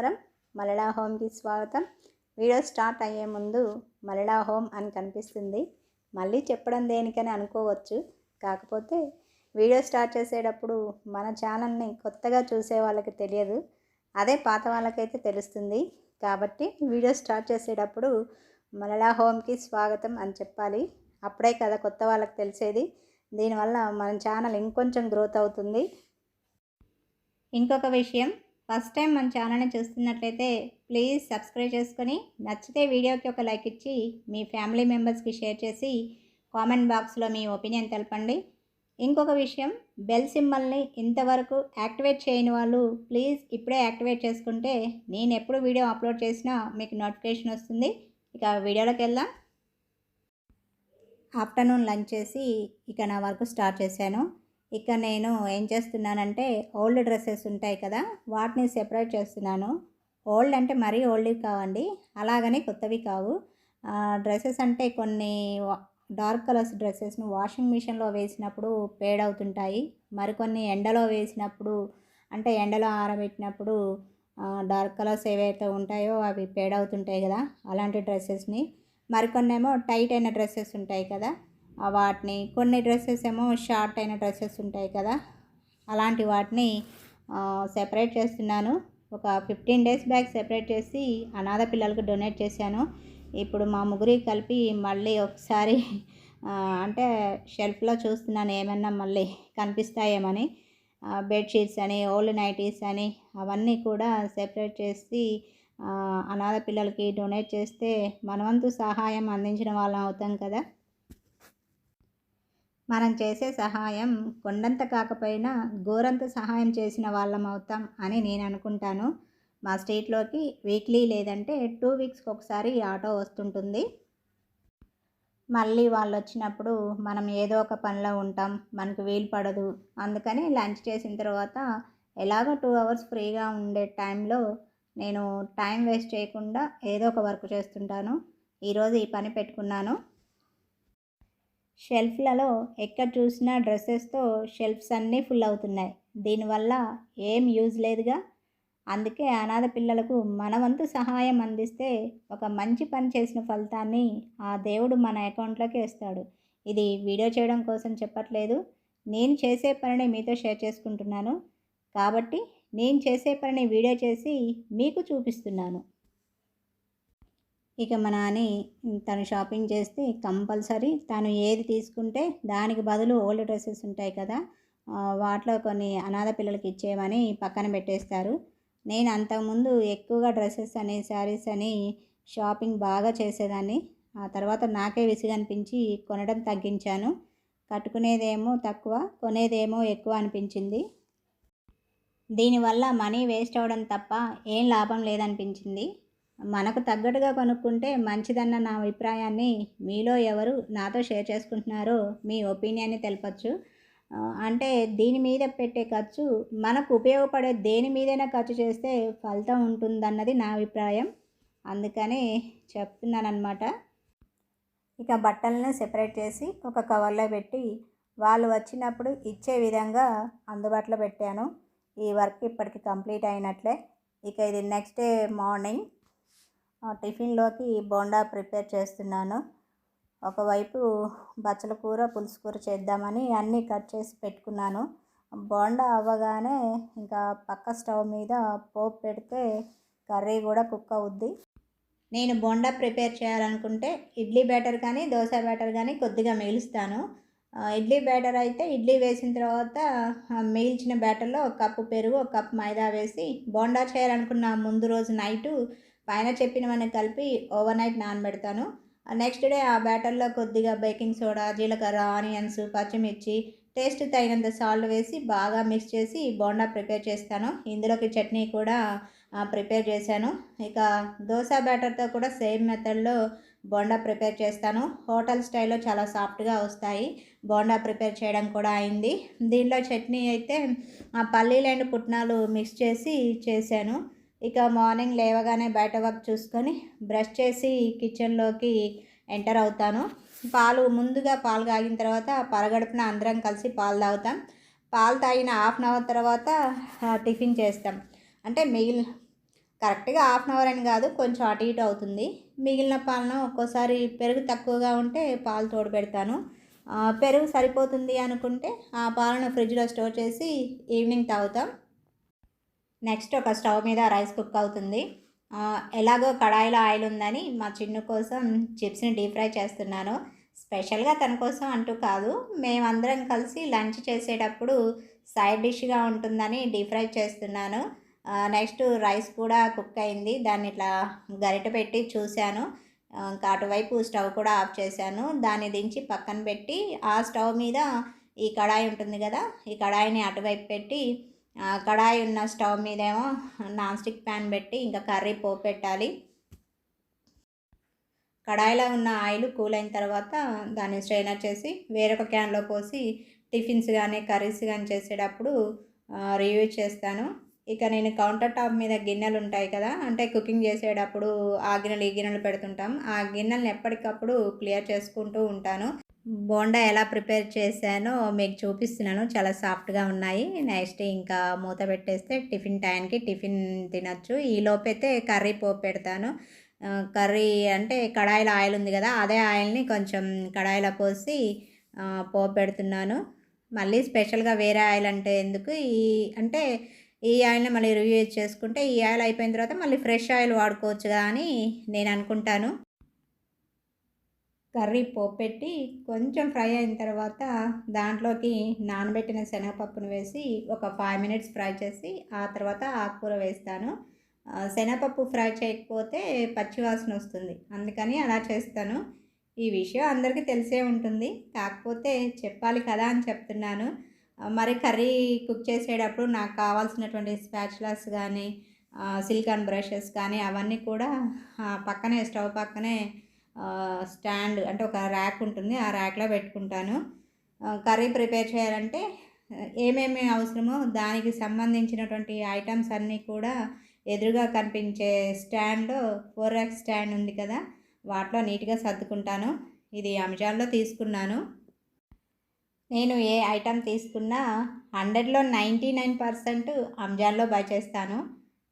నమస్కారం. మలళా హోమ్కి స్వాగతం. Video start అయ్యే ముందు మలళా హోమ్ అని కనిపిస్తుంది. మళ్ళీ చెప్పడం దేనికని అనుకోవచ్చు. కాకపోతే వీడియో స్టార్ట్ చేసేటప్పుడు మన ఛానల్ని కొత్తగా చూసే వాళ్ళకి తెలియదు. అదే పాత వాళ్ళకైతే తెలుస్తుంది. కాబట్టి వీడియో స్టార్ట్ చేసేటప్పుడు మలడా హోమ్కి స్వాగతం అని చెప్పాలి. అప్పుడే కదా కొత్త వాళ్ళకి తెలిసేది. దీనివల్ల మన ఛానల్ ఇంకొంచెం గ్రోత్ అవుతుంది. ఇంకొక విషయం ఫస్ట్ టైం మన ఛానల్ని చూస్తున్నట్లయితే ప్లీజ్ సబ్స్క్రైబ్ చేసుకొని నచ్చితే వీడియోకి ఒక లైక్ ఇచ్చి మీ ఫ్యామిలీ మెంబర్స్కి షేర్ చేసి కామెంట్ బాక్స్లో మీ ఒపీనియన్ తెలపండి. ఇంకొక విషయం బెల్ సింబల్ని ఇంతవరకు యాక్టివేట్ చేయని వాళ్ళు ప్లీజ్ ఇప్పుడే యాక్టివేట్ చేసుకుంటే నేను ఎప్పుడు వీడియో అప్లోడ్ చేసినా మీకు నోటిఫికేషన్ వస్తుంది. ఇక వీడియోలోకి వెళ్దాం. ఆఫ్టర్నూన్ లంచ్ చేసి ఇక నా వర్క్ స్టార్ట్ చేశాను. ఇక నేను ఏం చేస్తున్నానంటే ఓల్డ్ డ్రెస్సెస్ ఉంటాయి కదా వాటిని సెపరేట్ చేస్తున్నాను. ఓల్డ్ అంటే మరీ ఓల్డ్వి కావండి అలాగని కొత్తవి కావు. డ్రెస్సెస్ అంటే కొన్ని డార్క్ కలర్స్ డ్రెస్సెస్ను వాషింగ్ మిషన్లో వేసినప్పుడు పేడ్ అవుతుంటాయి మరికొన్ని ఎండలో వేసినప్పుడు అంటే ఎండలో ఆరబెట్టినప్పుడు డార్క్ కలర్స్ ఏవైతే ఉంటాయో అవి పేడ్ అవుతుంటాయి కదా అలాంటి డ్రెస్సెస్ని. మరికొన్ని ఏమో టైట్ అయిన డ్రెస్సెస్ ఉంటాయి కదా వాటిని కొన్ని డ్రెస్సెస్ ఏమో షార్ట్ అయిన డ్రెస్సెస్ ఉంటాయి కదా అలాంటి వాటిని సెపరేట్ చేస్తున్నాను. ఒక ఫిఫ్టీన్ డేస్ బ్యాక్ సెపరేట్ చేసి అనాథ పిల్లలకు డొనేట్ చేశాను. ఇప్పుడు మా ముగ్గురి కలిపి మళ్ళీ ఒకసారి అంటే షెల్ఫ్లో చూస్తున్నాను ఏమన్నా మళ్ళీ కనిపిస్తాయేమని. బెడ్షీట్స్ అని ఓల్డ్ నైటీస్ అని అవన్నీ కూడా సెపరేట్ చేసి అనాథ పిల్లలకి డొనేట్ చేస్తే మనవంతు సహాయం అందించిన వాళ్ళం అవుతాం కదా. మనం చేసే సహాయం కొండంత కాకపోయినా గోరంత సహాయం చేసిన వాళ్ళం అవుతాం అని నేను అనుకుంటాను. మా స్ట్రీట్లోకి వీక్లీ లేదంటే టూ వీక్స్కి ఒకసారి ఆటో వస్తుంటుంది. మళ్ళీ వాళ్ళు వచ్చినప్పుడు మనం ఏదో ఒక పనిలో ఉంటాం మనకు వీలు పడదు. అందుకని లంచ్ చేసిన తర్వాత ఎలాగో టూ అవర్స్ ఫ్రీగా ఉండే టైంలో నేను టైం వేస్ట్ చేయకుండా ఏదో ఒక వర్క్ చేస్తుంటాను. ఈరోజు ఈ పని పెట్టుకున్నాను. షెల్ఫ్లలో ఎక్కడ చూసినా డ్రెస్సెస్తో షెల్ఫ్స్ అన్నీ ఫుల్ అవుతున్నాయి. దీనివల్ల ఏం యూజ్ లేదుగా. అందుకే అనాథ పిల్లలకు మనవంతు సహాయం అందిస్తే ఒక మంచి పని చేసిన ఫలితాన్ని ఆ దేవుడు మన అకౌంట్లోకి వేస్తాడు. ఇది వీడియో చేయడం కోసం చెప్పట్లేదు. నేను చేసే పనిని మీతో షేర్ చేసుకుంటున్నాను. కాబట్టి నేను చేసే పనిని వీడియో చేసి మీకు చూపిస్తున్నాను. ఇక మా నాని తను షాపింగ్ చేస్తే కంపల్సరీ తను ఏది తీసుకుంటే దానికి బదులు ఓల్డ్ డ్రెస్సెస్ ఉంటాయి కదా వాటిలో కొన్ని అనాథ పిల్లలకి ఇచ్చేయమని పక్కన పెట్టేస్తారు. నేను అంతకుముందు ఎక్కువగా డ్రెస్సెస్ అని శారీస్ అని షాపింగ్ బాగా చేసేదాన్ని. ఆ తర్వాత నాకే విసిగనిపించి కొనడం తగ్గించాను. కట్టుకునేదేమో తక్కువ కొనేదేమో ఎక్కువ అనిపించింది. దీనివల్ల మనీ వేస్ట్ అవ్వడం తప్ప ఏం లాభం లేదనిపించింది. మనకు తగ్గట్టుగా కొనుక్కుంటే మంచిదన్న నా అభిప్రాయాన్ని మీలో ఎవరు నాతో షేర్ చేసుకుంటున్నారో మీ ఒపీనియన్ని తెలపచ్చు. అంటే దీని మీద పెట్టే ఖర్చు మనకు ఉపయోగపడే దేని మీదైనా ఖర్చు చేస్తే ఫలితం ఉంటుందన్నది నా అభిప్రాయం. అందుకని చెప్తున్నానమాట ఇక బట్టలను సెపరేట్ చేసి ఒక కవర్లో పెట్టి వాళ్ళు వచ్చినప్పుడు ఇచ్చే విధంగా అందుబాటులో పెట్టాను. ఈ వర్క్ ఇప్పటికి కంప్లీట్ అయినట్లే. ఇక ఇది నెక్స్ట్ డే మార్నింగ్. టిఫిన్లోకి బోండా ప్రిపేర్ చేస్తున్నాను. ఒకవైపు బచ్చల కూర పులుసు కూర చేద్దామని అన్నీ కట్ చేసి పెట్టుకున్నాను. బోండా అవ్వగానే ఇంకా పక్క స్టవ్ మీద పోపు పెడితే కర్రీ కూడా కుక్ అవుద్ది. నేను బోండా ప్రిపేర్ చేయాలనుకుంటే ఇడ్లీ బ్యాటర్ కానీ దోశ బ్యాటర్ కానీ కొద్దిగా మిగులుస్తాను ఇడ్లీ బ్యాటర్ అయితే ఇడ్లీ వేసిన తర్వాత మిగిల్చిన బ్యాటర్లో ఒక కప్పు పెరుగు ఒక కప్పు మైదా వేసి బోండా చేయాలనుకున్న ముందు రోజు నైటు పైన చెప్పినవన్నీ కలిపి ఓవర్ నైట్ నానబెడతాను నెక్స్ట్ డే ఆ బ్యాటర్లో కొద్దిగా బేకింగ్ సోడా జీలకర్ర ఆనియన్స్ పచ్చిమిర్చి టేస్ట్ తగినంత సాల్ట్ వేసి బాగా మిక్స్ చేసి బోండా ప్రిపేర్ చేస్తాను. ఇందులోకి చట్నీ కూడా ప్రిపేర్ చేశాను. ఇక దోశ బ్యాటర్తో కూడా సేమ్ మెథడ్లో బోండా ప్రిపేర్ చేస్తాను. హోటల్ స్టైల్లో చాలా సాఫ్ట్గా వస్తాయి. బోండా ప్రిపేర్ చేయడం కూడా అయింది. దీనిలో చట్నీ అయితే పల్లీలు అండ్ పుట్నాలు మిక్స్ చేసి చేశాను. ఇక మార్నింగ్ లేవగానే బయట వర్క్ చూసుకొని బ్రష్ చేసి కిచెన్లోకి ఎంటర్ అవుతాను. పాలు ముందుగా పాలు తాగిన తర్వాత పరగడుపున అందరం కలిసి పాలు తాగుతాం. పాలు తాగిన హాఫ్ అన్ అవర్ తర్వాత టిఫిన్ చేస్తాం. అంటే మిగిలిన కరెక్ట్గా హాఫ్ అన్ అవర్ అని కాదు కొంచెం అటు ఇటు అవుతుంది. మిగిలిన పాలను ఒక్కోసారి పెరుగు తక్కువగా ఉంటే పాలు తోడు పెడతాను. పెరుగు సరిపోతుంది అనుకుంటే ఆ పాలను ఫ్రిడ్జ్లో స్టోర్ చేసి ఈవినింగ్ తాగుతాం. నెక్స్ట్ ఒక స్టవ్ మీద రైస్ కుక్ అవుతుంది. ఎలాగో కడాయిలో ఆయిల్ ఉందని మా చిన్ను కోసం చిప్స్ని డీప్ ఫ్రై చేస్తున్నాను. స్పెషల్గా తన కోసం అంటూ కాదు మేమందరం కలిసి లంచ్ చేసేటప్పుడు సైడ్ డిష్గా ఉంటుందని డీప్ ఫ్రై చేస్తున్నాను. నెక్స్ట్ రైస్ కూడా కుక్ అయింది. దాన్ని ఇట్లా గరిట పెట్టి చూశాను. ఇంకా అటువైపు స్టవ్ కూడా ఆఫ్ చేశాను. దాన్ని దించి పక్కన పెట్టి ఆ స్టవ్ మీద ఈ కడాయి ఉంటుంది కదా ఈ కడాయిని అటువైపు పెట్టి కడాయి ఉన్న స్టవ్ మీదేమో నాన్ స్టిక్ ప్యాన్ పెట్టి ఇంకా కర్రీ పోపెట్టాలి కడాయిలో ఉన్న ఆయిల్ కూల్ అయిన తర్వాత దాన్ని స్ట్రైనర్ చేసి వేరొక క్యాన్లో పోసి టిఫిన్స్ కానీ కర్రీస్ కానీ చేసేటప్పుడు రివ్యూ చేస్తాను. ఇక నేను కౌంటర్ టాప్ మీద గిన్నెలు ఉంటాయి కదా అంటే కుకింగ్ చేసేటప్పుడు ఆ గిన్నెలు ఈ గిన్నెలు పెడుతుంటాం. ఆ గిన్నెలను ఎప్పటికప్పుడు క్లియర్ చేసుకుంటూ ఉంటాను. బోండా ఎలా ప్రిపేర్ చేశానో మీకు చూపిస్తున్నాను. చాలా సాఫ్ట్గా ఉన్నాయి. నెక్స్ట్ ఇంకా మూత పెట్టేస్తే టిఫిన్ టైంకి టిఫిన్ తినచ్చు. ఈ లోపైతే కర్రీ పోపు పెడతాను. కర్రీ అంటే కడాయిలో ఆయిల్ ఉంది కదా అదే ఆయిల్ని కొంచెం కడాయిలో పోసి పోపు పెడుతున్నాను. మళ్ళీ స్పెషల్గా వేరే ఆయిల్ అంటే ఎందుకు? ఈ అంటే ఈ ఆయిల్ని మళ్ళీ రివ్యూ చేసుకుంటే ఈ ఆయిల్ అయిపోయిన తర్వాత మళ్ళీ ఫ్రెష్ ఆయిల్ వాడుకోవచ్చు కదా అని నేను అనుకుంటాను. కర్రీ పోపెట్టి కొంచెం ఫ్రై అయిన తర్వాత దాంట్లోకి నానబెట్టిన శనగపప్పును వేసి ఒక ఫైవ్ మినిట్స్ ఫ్రై చేసి ఆ తర్వాత ఆకుకూర వేస్తాను. శనగపప్పు ఫ్రై చేయకపోతే పచ్చివాసన వస్తుంది. అందుకని అలా చేస్తాను. ఈ విషయం అందరికీ తెలిసే ఉంటుంది. కాకపోతే చెప్పాలి కదా అని చెప్తున్నాను. మరి కర్రీ కుక్ చేసేటప్పుడు నాకు కావాల్సినటువంటి స్పాచులాస్ కానీ సిలికాన్ బ్రషెస్ కానీ అవన్నీ కూడా పక్కనే స్టవ్ పక్కనే స్టాండ్ అంటే ఒక ర్యాక్ ఉంటుంది. ఆ ర్యాక్లో పెట్టుకుంటాను. కర్రీ ప్రిపేర్ చేయాలంటే ఏమేమి అవసరమో దానికి సంబంధించినటువంటి ఐటమ్స్ అన్నీ కూడా ఎదురుగా కనిపించే స్టాండ్లో ఫోర్ ర్యాక్ స్టాండ్ ఉంది కదా వాటిలో నీట్గా సర్దుకుంటాను. ఇది అమెజాన్లో తీసుకున్నాను. నేను ఏ ఐటమ్ తీసుకున్నా హండ్రెడ్లో నైంటీ నైన్ పర్సెంట్ అమెజాన్లో బై చేస్తాను.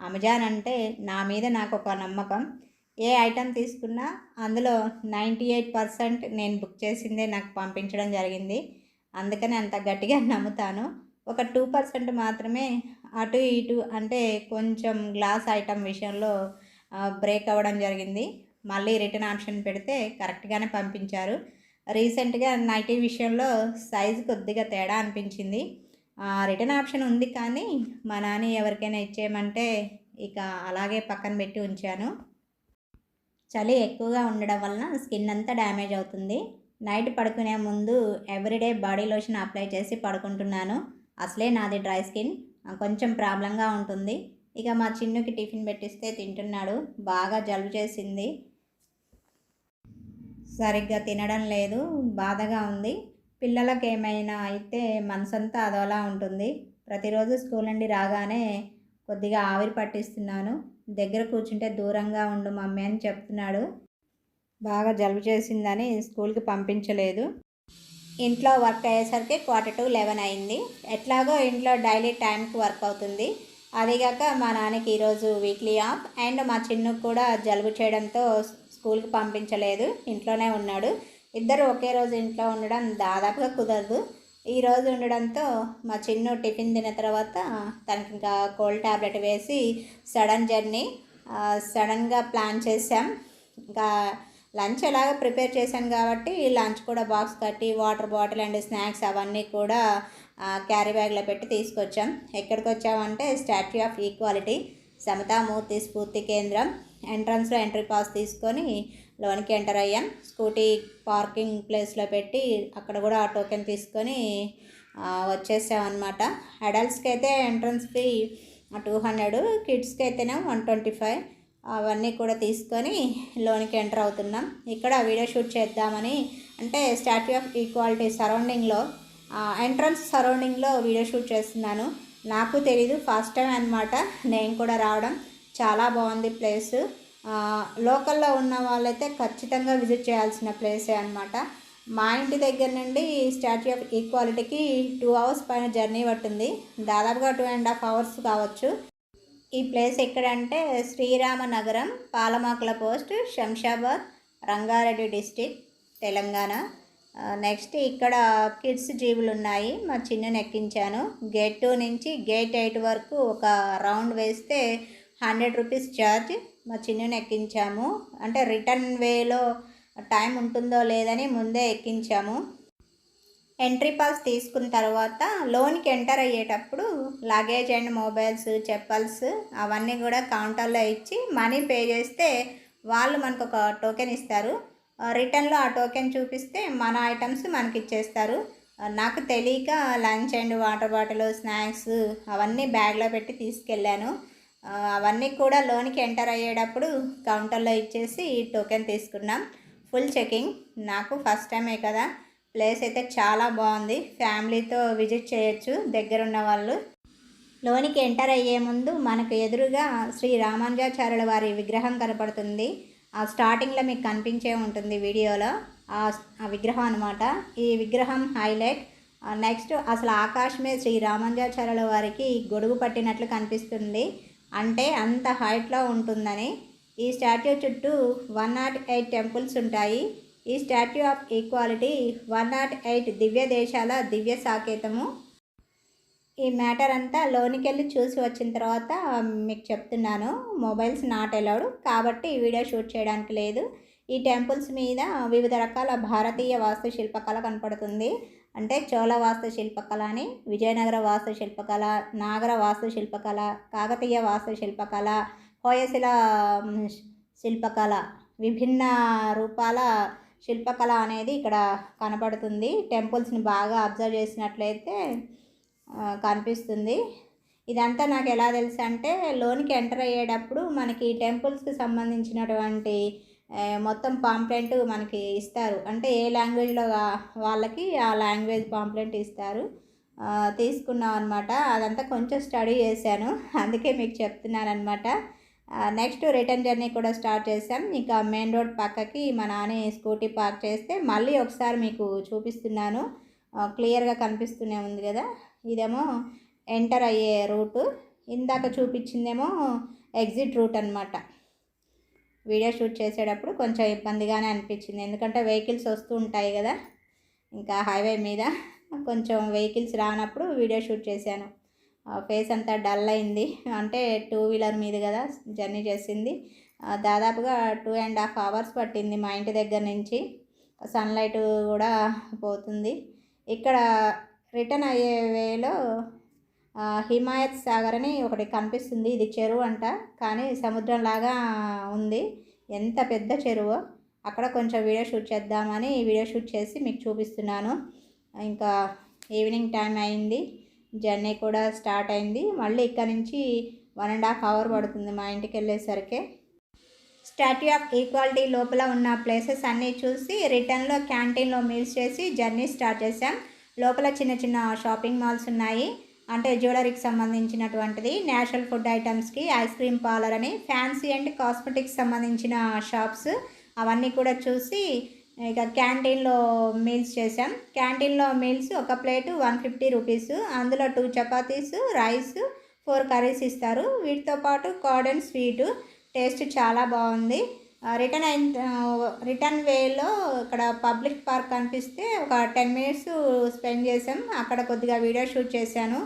అమెజాన్ అంటే నా మీద నాకు ఒక నమ్మకం. ఏ ఐటమ్ తీసుకున్నా అందులో నైంటీ ఎయిట్ పర్సెంట్ నేను బుక్ చేసిందే నాకు పంపించడం జరిగింది. అందుకని అంత గట్టిగా నమ్ముతాను. ఒక టూ పర్సెంట్ మాత్రమే అటు ఇటు అంటే కొంచెం గ్లాస్ ఐటమ్ విషయంలో బ్రేక్ అవ్వడం జరిగింది. మళ్ళీ రిటర్న్ ఆప్షన్ పెడితే కరెక్ట్గానే పంపించారు. రీసెంట్గా నైటీ విషయంలో సైజు కొద్దిగా తేడా అనిపించింది. రిటర్న్ ఆప్షన్ ఉంది కానీ మా నాని ఎవరికైనా ఇచ్చేయమంటే ఇక అలాగే పక్కన పెట్టి ఉంచాను. చలి ఎక్కువగా ఉండడం వలన స్కిన్ అంతా డ్యామేజ్ అవుతుంది. నైట్ పడుకునే ముందు ఎవ్రీడే బాడీ లోషన్ అప్లై చేసి పడుకుంటున్నాను. అసలే నాది డ్రై స్కిన్. కొంచెం ప్రాబ్లంగా ఉంటుంది. ఇక మా చిన్నుకి టిఫిన్ పెట్టిస్తే తింటున్నాడు. బాగా జలుబు చేసింది. సరిగ్గా తినడం లేదు. బాధగా ఉంది. పిల్లలకు ఏమైనా అయితే మనసంతా అదోలా ఉంటుంది. ప్రతిరోజు స్కూల్ నుండి రాగానే కొద్దిగా ఆవిరి పట్టిస్తున్నాను. దగ్గర కూర్చుంటే దూరంగా ఉండు మమ్మీ అని చెప్తున్నాడు. బాగా జలుబు చేసిందని స్కూల్కి పంపించలేదు. ఇంట్లో వర్క్ అయ్యేసరికి క్వార్టర్ టు లెవెన్ అయింది. ఎట్లాగో ఇంట్లో డైలీ టైంకి వర్క్ అవుతుంది. అదిగాక మా నాన్నకి ఈరోజు వీక్లీ ఆఫ్ అండ్ మా చిన్నుకు కూడా జలుబు చేయడంతో స్కూల్కి పంపించలేదు. ఇంట్లోనే ఉన్నాడు. ఇద్దరు ఒకే రోజు ఇంట్లో ఉండడం దాదాపుగా కుదరదు. ఈరోజు ఉండడంతో మా చిన్ను టిఫిన్ తిన్న తర్వాత తనకి ఇంకా కోల్డ్ ట్యాబ్లెట్ వేసి సడన్ జర్నీ సడన్గా ప్లాన్ చేసాం ఇంకా లంచ్ ఎలాగో ప్రిపేర్ చేశాను కాబట్టి లంచ్ కూడా బాక్స్ కట్టి వాటర్ బాటిల్ అండ్ స్నాక్స్ అవన్నీ కూడా క్యారీ బ్యాగ్లో పెట్టి తీసుకొచ్చాం. ఎక్కడికి వచ్చామంటే స్టాచ్యూ ఆఫ్ ఈక్వాలిటీ సమతామూర్తి స్ఫూర్తి కేంద్రం. ఎంట్రన్స్లో ఎంట్రీ పాస్ తీసుకొని లోనికి ఎంటర్ అయ్యాం. స్కూటీ పార్కింగ్ ప్లేస్లో పెట్టి అక్కడ కూడా ఆ టోకెన్ తీసుకొని వచ్చేసామన్నమాట. అడల్ట్స్కి అయితే ఎంట్రన్స్ ఫీ టూ హండ్రెడ్ కిడ్స్కి అయితేనే వన్ ట్వంటీ ఫైవ్. అవన్నీ కూడా తీసుకొని లోనికి ఎంటర్ అవుతున్నాం. ఇక్కడ వీడియో షూట్ చేద్దామని అంటే స్టాచ్యూ ఆఫ్ ఈక్వాలిటీ సరౌండింగ్లో ఎంట్రన్స్ సరౌండింగ్లో వీడియో షూట్ చేస్తున్నాను. నాకు తెలీదు ఫస్ట్ టైం అనమాట నేను కూడా రావడం. చాలా బాగుంది ప్లేస్. లోకల్లో ఉన్న వాళ్ళైతే ఖచ్చితంగా విజిట్ చేయాల్సిన ప్లేసే అనమాట మా ఇంటి దగ్గర నుండి స్టాచ్యూ ఆఫ్ ఈక్వాలిటీకి టూ అవర్స్ పైన జర్నీ పట్టింది. దాదాపుగా టూ అండ్ హాఫ్ అవర్స్ కావచ్చు. ఈ ప్లేస్ ఎక్కడంటే Srirama Nagaram Palamakula post Shamshabad Rangareddy district Telangana. Next ఇక్కడ కిడ్స్ జీవులు ఉన్నాయి. మా చిన్నని ఎక్కించాను. గేట్ టూ నుంచి గేట్ ఎయిట్ వరకు ఒక రౌండ్ వేస్తే హండ్రెడ్ రూపీస్ ఛార్జ్ మా చిన్నని ఎక్కించాము. అంటే రిటర్న్ వేలో టైం ఉంటుందో లేదని ముందే ఎక్కించాము. ఎంట్రీ పాస్ తీసుకున్న తర్వాత లోన్కి ఎంటర్ అయ్యేటప్పుడు లగేజ్ అండ్ మొబైల్స్ చెప్పల్స్ అవన్నీ కూడా కౌంటర్లో ఇచ్చి మనీ పే చేస్తే వాళ్ళు మనకు ఒక టోకెన్ ఇస్తారు. రిటర్న్లో ఆ టోకెన్ చూపిస్తే మన ఐటమ్స్ మనకి ఇచ్చేస్తారు. నాకు తెలియక lunch and water bottle snacks అవన్నీ బ్యాగ్లో పెట్టి తీసుకెళ్ళాను. అవన్నీ కూడా లోన్కి ఎంటర్ అయ్యేటప్పుడు కౌంటర్లో ఇచ్చేసి ఈ టోకెన్ తీసుకున్నాం. Full checking. నాకు ఫస్ట్ టైమే కదా. ప్లేస్ అయితే చాలా బాగుంది. ఫ్యామిలీతో విజిట్ చేయొచ్చు దగ్గరున్న వాళ్ళు. లోనికి ఎంటర్ అయ్యే ముందు మనకు ఎదురుగా శ్రీ రామానుజాచార్యుల వారి విగ్రహం కనపడుతుంది. ఆ స్టార్టింగ్లో మీకు కనిపించే ఉంటుంది వీడియోలో. ఆ విగ్రహం అనమాట ఈ విగ్రహం హైలైట్. నెక్స్ట్ అసలు ఆకాశమే శ్రీ రామానుజాచార్యుల వారికి గొడుగు పట్టినట్లు కనిపిస్తుంది. అంటే అంత హైట్లో ఉంటుందని ఈ స్టాట్యూ చుట్టూ వన్ నాట్ ఎయిట్ టెంపుల్స్ ఉంటాయి. ఈ statue of equality one nought eight దివ్య దేశాల దివ్య సాకేతము. ఈ మ్యాటర్ అంతా లోనికెళ్ళి చూసి వచ్చిన తర్వాత మీకు చెప్తున్నాను. మొబైల్స్ నాట్ అలౌడ్ కాబట్టి ఈ వీడియో షూట్ చేయడానికి లేదు. ఈ టెంపుల్స్ మీద వివిధ రకాల భారతీయ వాస్తుశిల్పకళ కనపడుతుంది. అంటే చోళ వాస్తు శిల్పకళ అని విజయనగర వాస్తు శిల్పకళ నాగర వాస్తు శిల్పకళ కాకతీయ వాస్తు శిల్పకళ హోయశిల శిల్పకళ విభిన్న రూపాల శిల్పకళ అనేది ఇక్కడ కనపడుతుంది. టెంపుల్స్ని బాగా అబ్జర్వ్ చేసినట్లయితే కనిపిస్తుంది. ఇదంతా నాకు ఎలా తెలుసు అంటే లోనికి ఎంటర్ అయ్యేటప్పుడు మనకి టెంపుల్స్కి సంబంధించినటువంటి మొత్తం పాంప్లెంట్ మనకి ఇస్తారు. అంటే ఏ లాంగ్వేజ్లో వాళ్ళకి ఆ లాంగ్వేజ్ పాంప్లెంట్ ఇస్తారు. తీసుకున్నాం అనమాట అదంతా కొంచెం స్టడీ చేశాను. అందుకే మీకు చెప్తున్నాను అనమాట నెక్స్ట్ రిటర్న్ జర్నీ కూడా స్టార్ట్ చేశాం. ఇంకా మెయిన్ రోడ్ పక్కకి మా నాని స్కూటీ పార్క్ చేస్తే మళ్ళీ ఒకసారి మీకు చూపిస్తున్నాను. క్లియర్గా కనిపిస్తూనే ఉంది కదా. ఇదేమో ఎంటర్ అయ్యే రూటు ఇందాక చూపించిందేమో ఎగ్జిట్ రూట్ అనమాట వీడియో షూట్ చేసేటప్పుడు కొంచెం ఇబ్బందిగానే అనిపించింది. ఎందుకంటే వెహికల్స్ వస్తూ ఉంటాయి కదా ఇంకా హైవే మీద కొంచెం వెహికల్స్ రానప్పుడు వీడియో షూట్ చేశాను. ఫేస్ అంతా డల్ అయింది. అంటే టూ వీలర్ మీద కదా జర్నీ చేసింది. దాదాపుగా టూ అండ్ హాఫ్ అవర్స్ పట్టింది మా ఇంటి దగ్గర నుంచి. సన్లైట్ కూడా పోతుంది. ఇక్కడ రిటర్న్ అయ్యే వేలో హిమాయత్ సాగర్ అని ఒకటి కనిపిస్తుంది. ఇది చెరువు అంట. కానీ సముద్రం లాగా ఉంది. ఎంత పెద్ద చెరువు. అక్కడ కొంచెం వీడియో షూట్ చేద్దామని వీడియో షూట్ చేసి మీకు చూపిస్తున్నాను. ఇంకా ఈవినింగ్ టైం అయింది. జర్నీ కూడా స్టార్ట్ అయింది. మళ్ళీ ఇక్కడ నుంచి వన్ అండ్ హాఫ్ అవర్ పడుతుంది మా ఇంటికి వెళ్ళేసరికి. స్టాట్యూ ఆఫ్ ఈక్వాలిటీ లోపల ఉన్న ప్లేసెస్ అన్నీ చూసి రిటర్న్లో క్యాంటీన్లో మీల్స్ చేసి జర్నీ స్టార్ట్ చేసాం లోపల చిన్న చిన్న షాపింగ్ మాల్స్ ఉన్నాయి. అంటే జ్యువెలరీకి సంబంధించినటువంటిది నేచురల్ ఫుడ్ ఐటమ్స్కి ఐస్ క్రీమ్ పార్లర్ అని ఫ్యాన్సీ అండ్ కాస్మెటిక్స్ సంబంధించిన షాప్స్ అవన్నీ కూడా చూసి ఇక క్యాంటీన్లో మీల్స్ చేసాం క్యాంటీన్లో మీల్స్ ఒక ప్లేటు వన్ ఫిఫ్టీ రూపీస్ అందులో two chapatis rice four curries ఇస్తారు. వీటితో పాటు కార్డ్ అండ్ స్వీటు టేస్ట్ చాలా బాగుంది. రిటర్న్ అయిన రిటర్న్ వేలో ఇక్కడ పబ్లిక్ పార్క్ కనిపిస్తే ఒక టెన్ మినిట్స్ స్పెండ్ చేసాం అక్కడ కొద్దిగా వీడియో షూట్ చేశాను.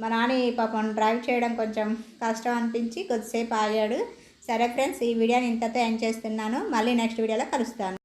మా నాని పాపం డ్రైవ్ చేయడం కొంచెం కష్టం అనిపించి కొద్దిసేపు ఆగాడు. సరే ఫ్రెండ్స్ ఈ వీడియోని ఇంతతో ఎండ్ చేస్తున్నాను. మళ్ళీ నెక్స్ట్ వీడియోలో కలుస్తాను.